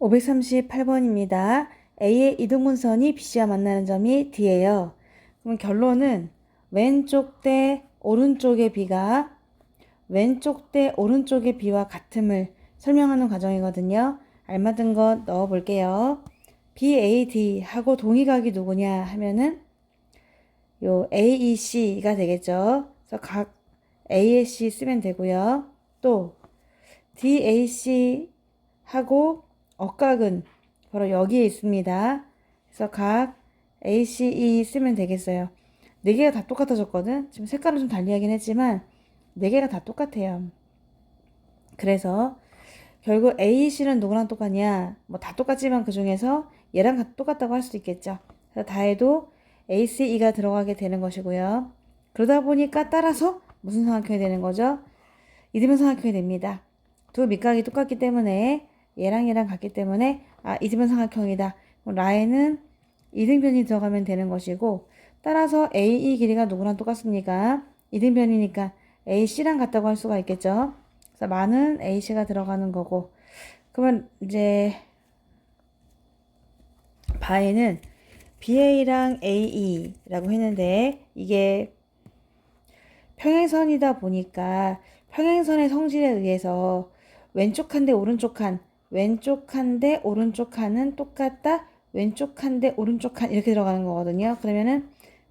538번입니다. A의 이등분선이 BC와 만나는 점이 D예요. 그럼 결론은 왼쪽 대 오른쪽의 B가 왼쪽 대 오른쪽의 B와 같음을 설명하는 과정이거든요. 알맞은 것 넣어 볼게요. BAD 하고 동의각이 누구냐 하면은 요 AEC가 되겠죠. 그래서 각 AEC 쓰면 되고요. 또 DAC 하고 억각은 바로 여기에 있습니다. 그래서 각 ACE 쓰면 되겠어요. 네 개가 다 똑같아졌거든. 지금 색깔은 좀 달리하긴 했지만 네 개가 다 똑같아요. 그래서 결국 AC는 누구랑 똑같냐? 뭐 다 똑같지만 그 중에서 얘랑 똑같다고 할 수도 있겠죠. 그래서 다 해도 ACE가 들어가게 되는 것이고요. 그러다 보니까 따라서 무슨 삼각형이 되는 거죠? 이등변 삼각형이 됩니다. 두 밑각이 똑같기 때문에 얘랑 얘랑 같기 때문에 아 이등변 삼각형이다. 라인은 이등변이 들어가면 되는 것이고 따라서 AE 길이가 누구랑 똑같습니까? 이등변이니까 AC랑 같다고 할 수가 있겠죠. 그래서 많은 AC가 들어가는 거고 그러면 이제 바에는 BA랑 AE라고 했는데 이게 평행선이다 보니까 평행선의 성질에 의해서 왼쪽 한 대 오른쪽 칸 왼쪽 한 대 오른쪽 칸은 똑같다. 왼쪽 칸대 오른쪽 칸 이렇게 들어가는 거거든요. 그러면은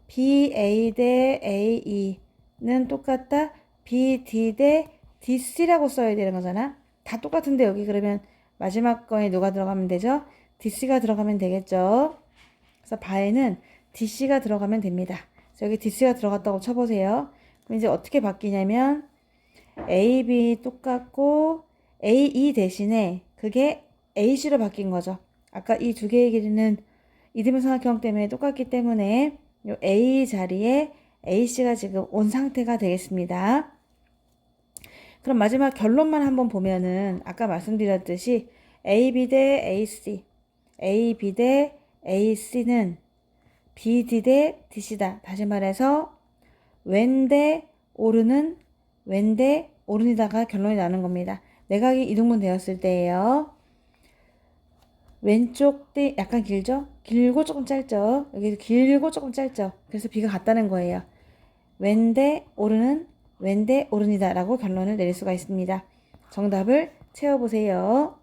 BA 대 AE는 똑같다. BD 대 DC라고 써야 되는 거잖아. 다 똑같은데 여기 그러면 마지막 거에 누가 들어가면 되죠? DC가 들어가면 되겠죠? 그래서 바에는 DC가 들어가면 됩니다. 여기 DC가 들어갔다고 쳐보세요. 그럼 이제 어떻게 바뀌냐면 AB 똑같고 AE 대신에 그게 AC로 바뀐 거죠. 아까 이 두 개의 길이는 이등변 삼각형 때문에 똑같기 때문에 요 A 자리에 AC가 지금 온 상태가 되겠습니다. 그럼 마지막 결론만 한번 보면은 아까 말씀드렸듯이 AB 대 AC, AB 대 AC는 BD 대 DC다. 다시 말해서 왼 대 오르는 왼대 오른이다가 결론이 나는 겁니다. 내각이 이등분 되었을 때예요. 왼쪽 대 약간 길죠? 길고 조금 짧죠? 여기 길고 조금 짧죠? 그래서 B가 같다는 거예요. 왼대 오르는 왼대 오른이다 라고 결론을 내릴 수가 있습니다. 정답을 채워보세요.